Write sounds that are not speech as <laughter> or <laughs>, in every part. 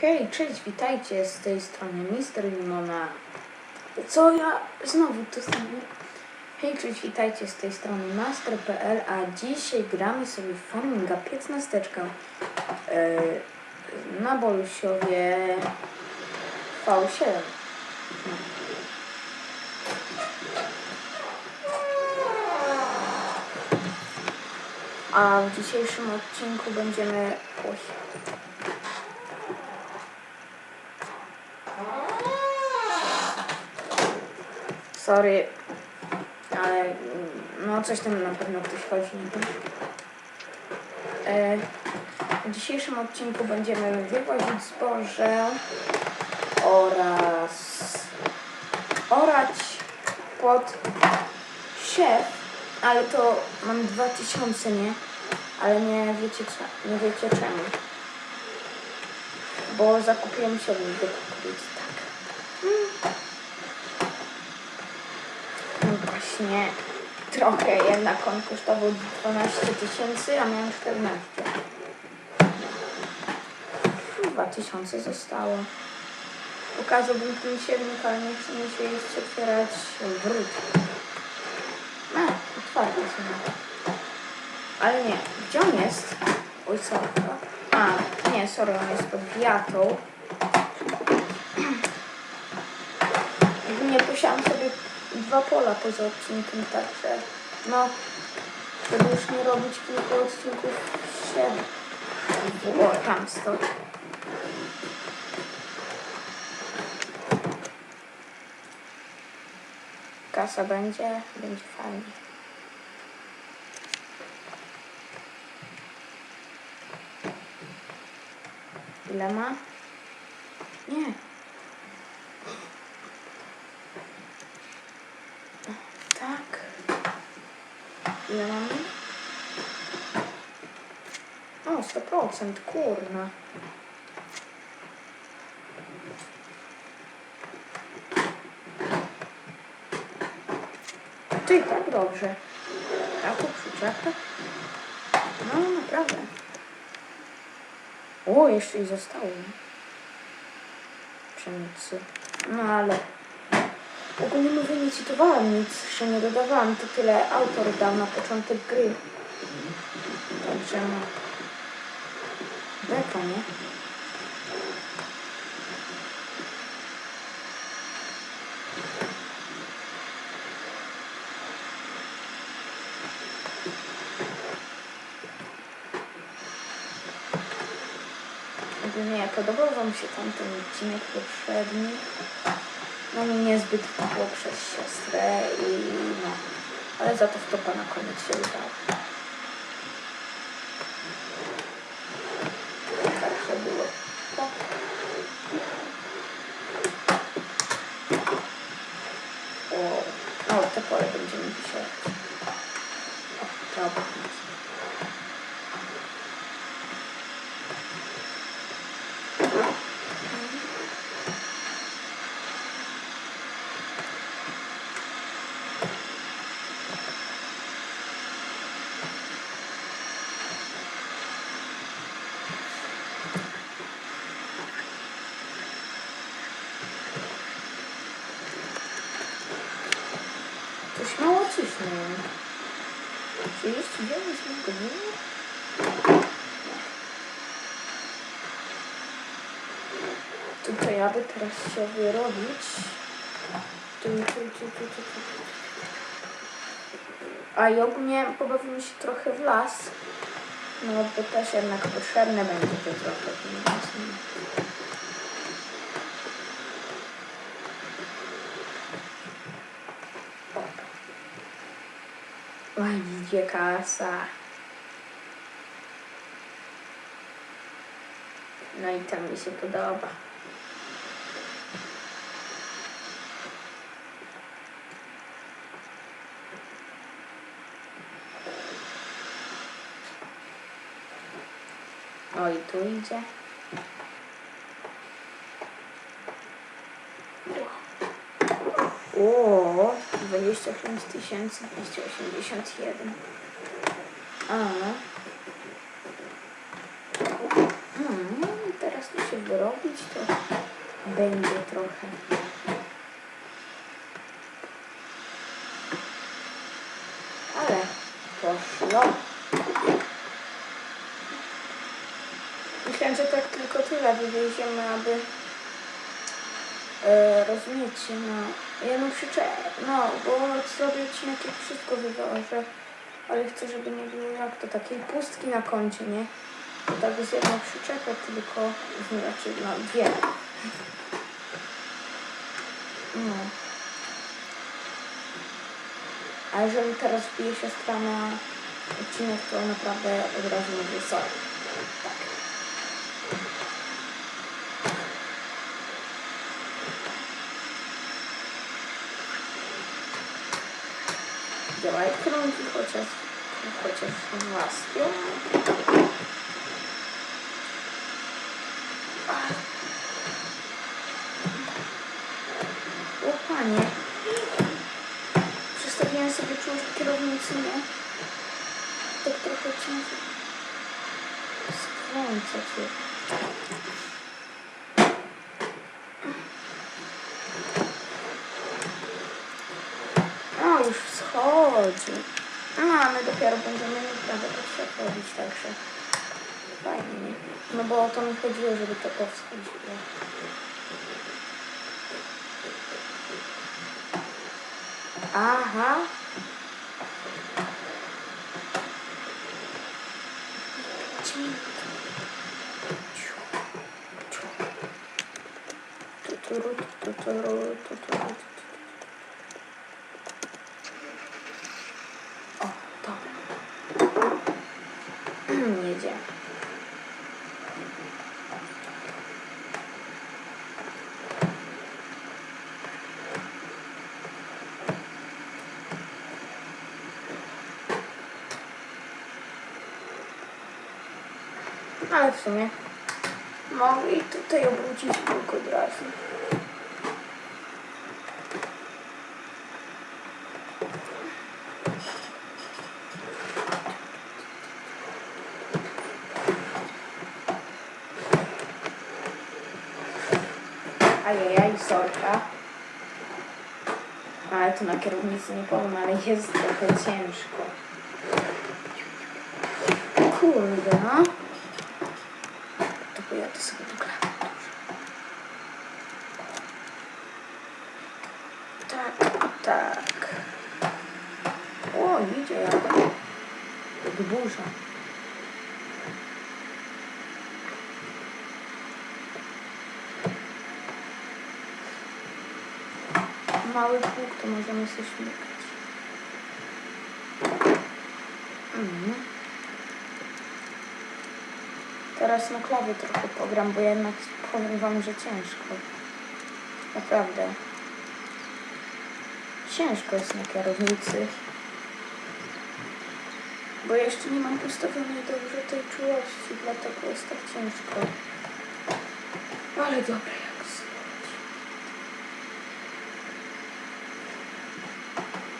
Hej, cześć, witajcie z tej strony Mister Limona. Co ja znowu to samo? Hej, cześć, witajcie z tej strony Master.pl, a dzisiaj gramy sobie w Farminga 15 yy, na Bolusiowie V7. No. A w dzisiejszym odcinku będziemy... Oj. Sorry, ale mm, no coś tam na pewno ktoś chodzi. E, w dzisiejszym odcinku będziemy wywozić zboże oraz orać pod siew, ale to mam 2000, nie? Ale nie wiecie, nie wiecie czemu. Bo zakupiłem siewnik do kukurydzy, No właśnie, trochę jednak on kosztował 12 tysięcy, a miałem 14. 2000 zostało. Pokazałbym ten siewnik, ale nie chce mi się jeszcze otwierać wrót. A, otwarte są. Ale nie, gdzie on jest? Oj, sorry. A, nie, sorry, on jest pod wiatą. <clears throat> Nie posiadam sobie dwa pola poza odcinkiem, także no, żeby już nie robić kilku odcinków się o, tam stoi. Kasa będzie, będzie fajnie. Ile ma? Nie. Tak. Ile mamy? O, 100%, kurna. Ty, tak dobrze. Taką przyczepę? No, naprawdę. O, jeszcze i zostało. Pszenicy. No ale... Ogólnie mówię, nie cytowałam nic, że nie dodawałam, to tyle autor dał na początek gry. Także no. Beka, nie? Podobał Wam się tamten odcinek poprzedni. No mi niezbyt było przez siostrę i no. Ale za to w topa na koniec się udało. Także było. O. O, o, te pole będziemy dzisiaj. O, to obok nas. Coś mało ciśnie. 39 godzin? By teraz chciał wyrobić. A i ogólnie pobawimy się trochę w las. No bo też jednak potrzebne będzie to trochę. Oj, gdzie kasa. No i to mi się podoba. Oj, tu idzie. O, 25 281. A. Hmm, teraz to się żeby robić, to będzie trochę. Ale poszło. Że tak tylko tyle wywieziemy, aby e, rozumiecie, no. Ja no krzyczę, no, bo zrobię odcinek jak wszystko wywożę, ale chcę, żeby nie było jak to, takiej pustki na koncie, nie? To tak z jedną przyczepę tylko, znaczy, no, dwie. No. A jeżeli teraz wbije siostra na odcinek, to naprawdę od razu mówię sorry. Tak. Działaj krągi chociaż, chociaż własną. O panie. Przestawiłem sobie czułość kierownicy, nie? Tak trochę ciężej. Skręca cię. O, już wschodzi. No, a my dopiero będziemy naprawdę potrzeb robić, także fajnie. No bo o to mi chodziło, żeby to powschodziło. Aha. Minut. Tuturu, tuturu, tuturu. O, dobra. Jedzie. Ale w sumie mogę i tutaj obrócić tylko od razu. Ajajaj, sorka. Ale to na kierownicy nie powiem, ale jest trochę ciężko. Kurde, no. To pojadę sobie do klawiatury. Tak, tak. O, idzie jak, jak burza. Mały pług, to możemy się śmigać. Mhm. Teraz na klawie trochę pogram, bo jednak powiem wam, że ciężko. Naprawdę. Ciężko jest na kierownicy. Bo jeszcze nie mam postawionej dobrze tej czułości, dlatego jest tak ciężko. Ale dobre jak słychać.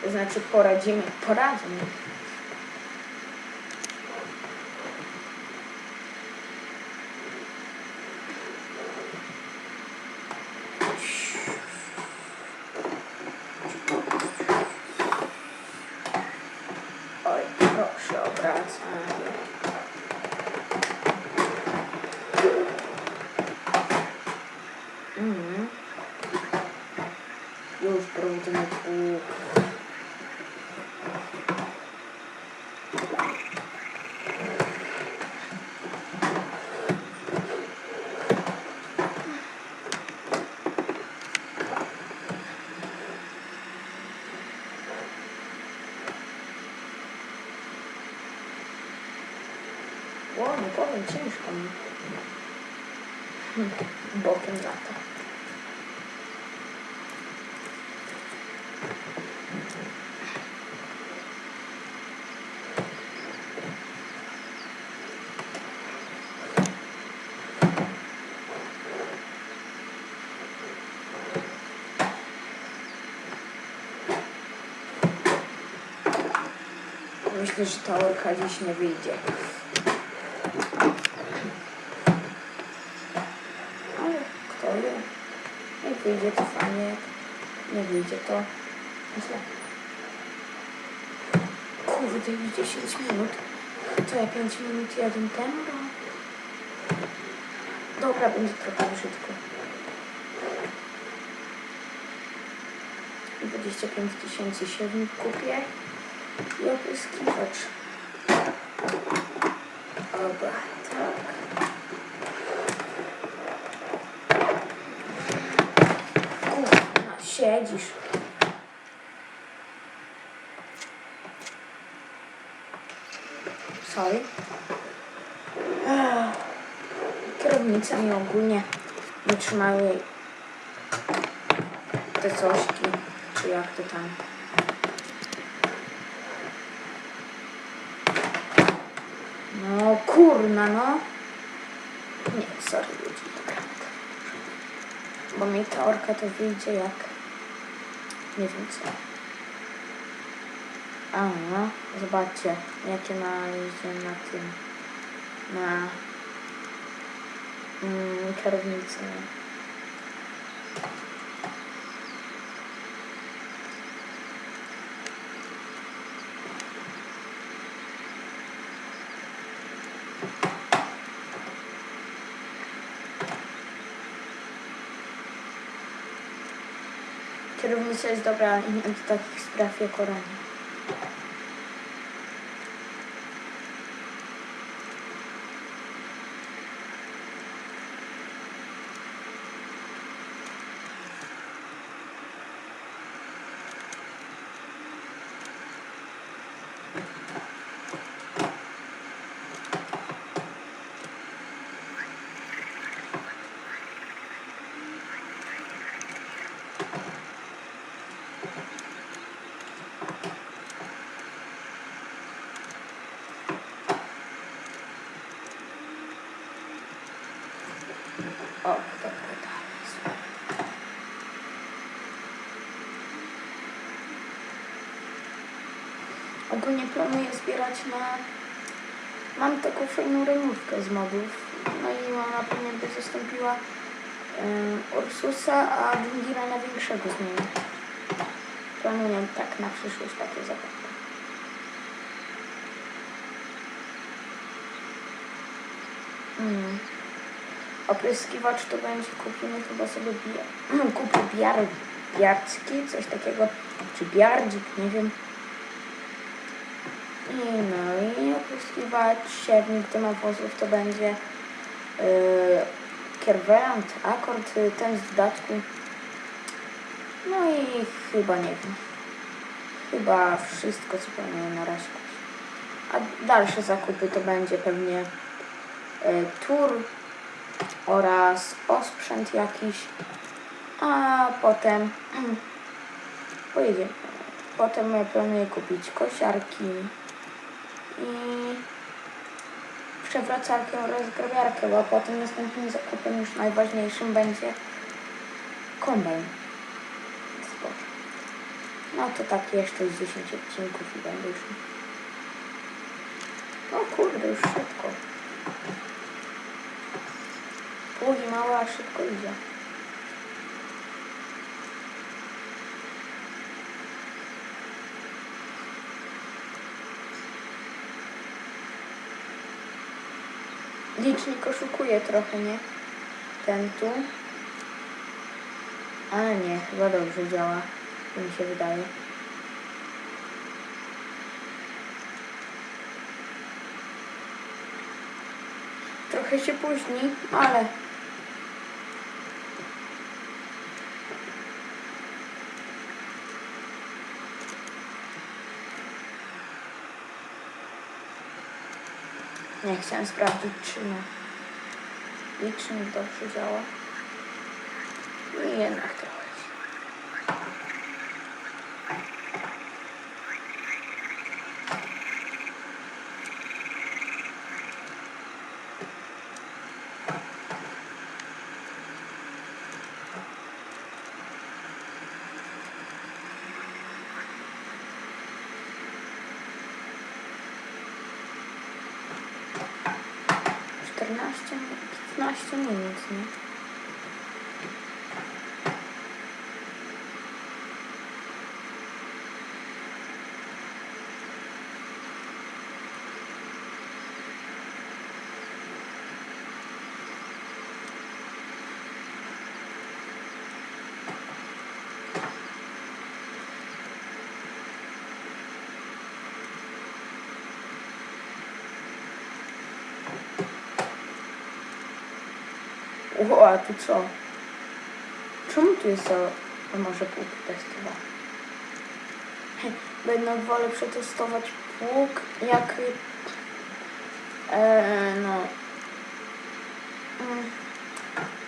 To znaczy poradzimy, poradzimy. Oj, proszę obracaj. Mhm. Już brudny pług. O, nie powiem, ciężko mi. Hmm, Bokiem lata. Myślę, że ta orka dziś nie wyjdzie. spokoju. Jak wyjdzie to fajnie, nie wyjdzie to źle. Kurde, już 10 minut. To ja 5 minut jeden ten, bo... Dobra, będzie trochę brzydko. 25 tysięcy siewnik kupię i opryskiwacz. Dobra, tak. Siedzisz. Sorry. Ech. Kierownice mi ogólnie nie trzymały te cośki, czy jak to tam. No kurna no. Nie, sorry ludzi. Bo mi ta orka to wyjdzie jak... Nie wiem co. A no, zobaczcie, jakie ma jeździłem na tym, na mm, kierownicy. Kierownica jest dobra, nie do takich spraw jak oranie. O, dobra, dalej. Ogólnie planuję zbierać na... Mam taką fajną renówkę z modów. No i ona pewnie by zastąpiła um, Ursusa, a Dungira na większego zmienię. Planuję tak na przyszłość takie zakupy. Mm. Opryskiwacz to będzie kupimy chyba sobie bia- <clears throat> kupię biar, biarcki, coś takiego, czy biardzik, nie wiem. No i opryskiwacz, siewnik do nawozów to będzie yy, akord, y, ten z dodatku. No i chyba nie wiem. Chyba wszystko, planuję na razie. A dalsze zakupy to będzie pewnie y, tur oraz osprzęt jakiś, a potem <clears throat> pojedziemy. Potem planuję kupić kosiarki i przewracarkę oraz grabiarkę, bo potem następnym zakupem już najważniejszym będzie kombajn. No to tak jeszcze z 10 odcinków i będę już. No kurde, już szybko. Pługi małe, a szybko idzie. Licznik oszukuje trochę, nie? Ten tu. Ale nie, chyba dobrze działa. Mi się wydaje. Trochę się późni, ale Nie chciałem sprawdzić, czy nie. Licznik dobrze działa. I jednak trochę. Czternaście, 15 O, a tu co? Czemu tu jest to, a może pług testowa? Jednak wolę przetestować pług jak e, no mm,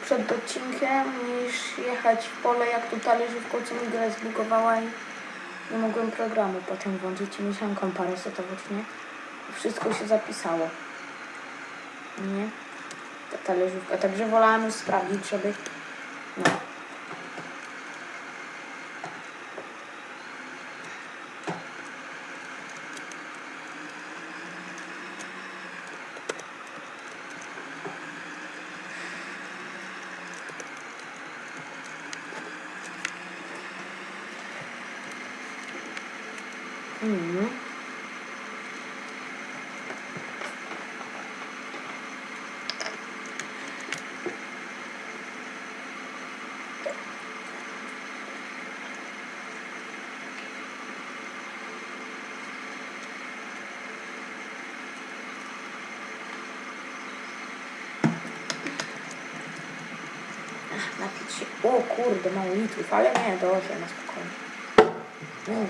przed odcinkiem niż jechać w pole jak tu talerzówką co mi grę zbugowała i nie mogłem programu potem włączyć i musiałam kompa resetować, nie? Wszystko się zapisało. Nie? Ta talerzówka. Także wolałam już sprawdzić, żeby no. Mhm. Ach, Napić się. O kurde, mało litrów, ale nie, dobrze, na spokojnie. Mm.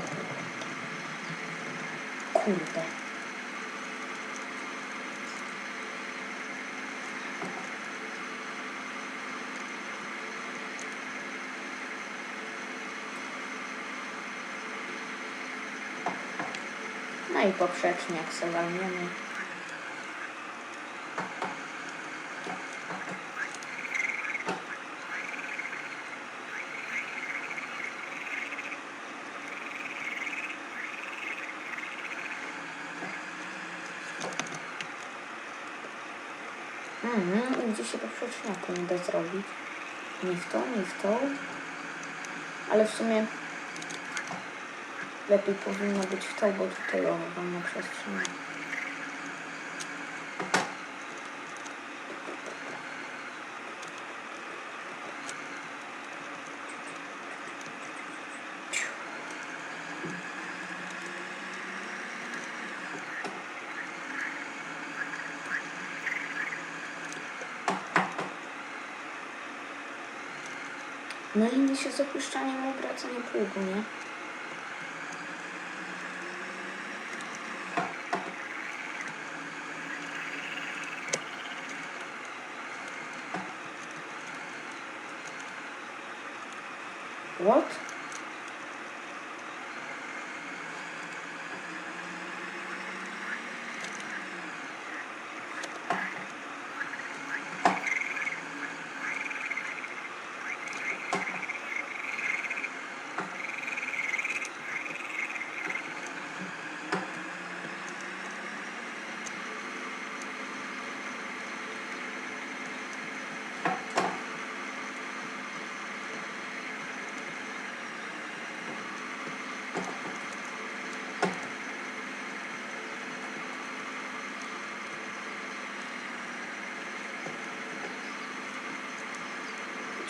Kurde. No i poprzecznie, jak sobie walniemy. Się poprzeczniaku nie da zrobić. Nie w tą, nie w tą. Ale w sumie lepiej powinno być w tą, bo tutaj o, wolna przestrzeń. No i mi się z opuszczaniem obracania pługu, nie? What?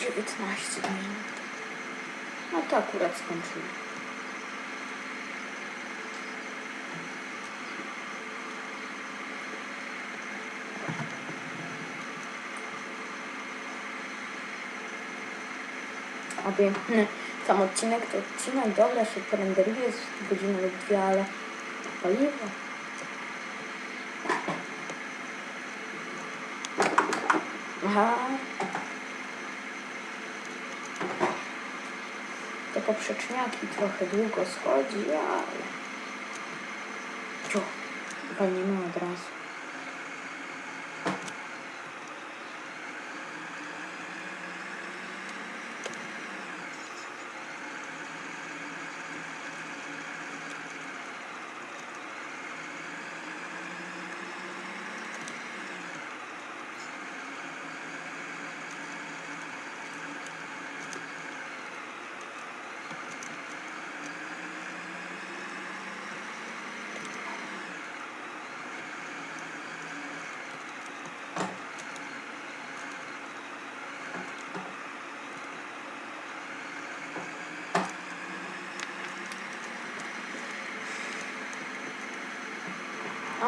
Dziewiętnaście minut. No to akurat skończyli. Objętny <laughs> sam odcinek to odcinek, dobra, się porenderuje z godziny lub dwie, ale paliwo. Aha. Poprzeczniaki trochę długo schodzi, ale... Ciu, walniemy od razu.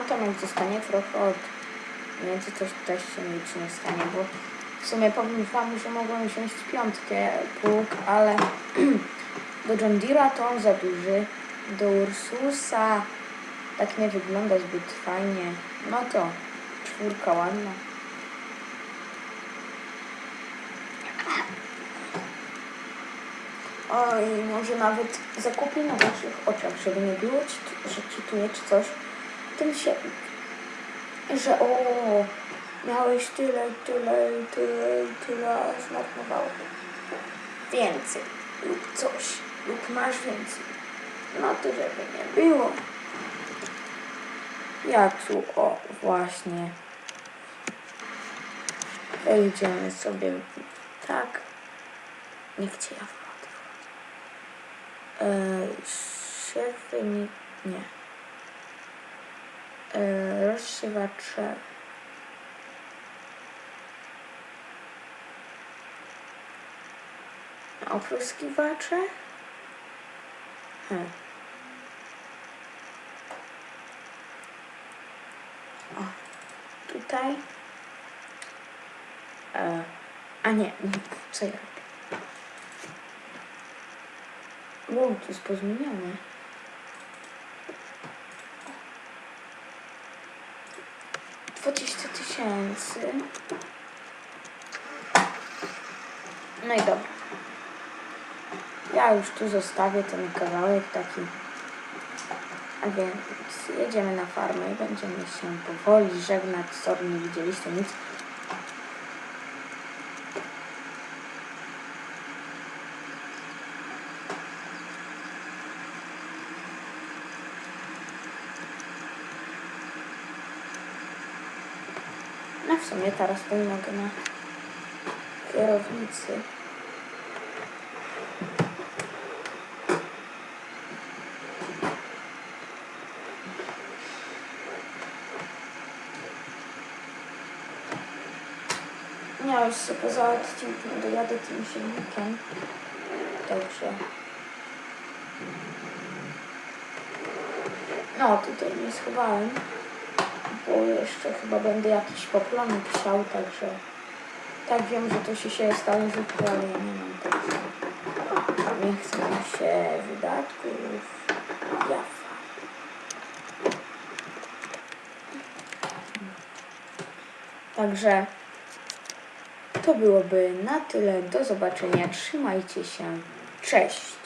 To nam zostanie trochę od między coś też się nic nie stanie, bo W sumie powiem wam, że mogłem wziąć piątkę pług, ale <clears throat> do John Deere'a to on za duży. Do Ursusa tak nie wygląda zbyt fajnie. No to czwórka ładna. Oj, może nawet zakupię na waszych oczach, żeby nie było, ci, że czytuję czy coś. Tym się, że o, miałeś tyle, tyle, tyle, tyle, a zmarnowało. Więcej lub coś, lub masz więcej. No to żeby nie było. Jak tu, o, właśnie. Wejdziemy sobie tak. Niech cię ja wchodzę. E, Szyfy nie. nie. E, rozsiewacze. Opryskiwacze? Hmm. O, tutaj. E, a nie, co ja robię? Wow, to jest pozmienione. 20 tysięcy. No i dobra. Ja już tu zostawię ten kawałek taki. A więc jedziemy na farmę i będziemy się powoli żegnać. Sorry, nie widzieliście nic. Sumie teraz to mogę na kierownicy. Ja już sobie poza odcinkiem dojadę tym silnikiem. Także. No, tutaj nie schowałem. Bo jeszcze chyba będę jakiś poplonek chciał, także. Tak wiem, że to się stale rzutko, ale nie mam także. Nie chcę się wydatków. Jafa. Także to byłoby na tyle. Do zobaczenia. Trzymajcie się. Cześć.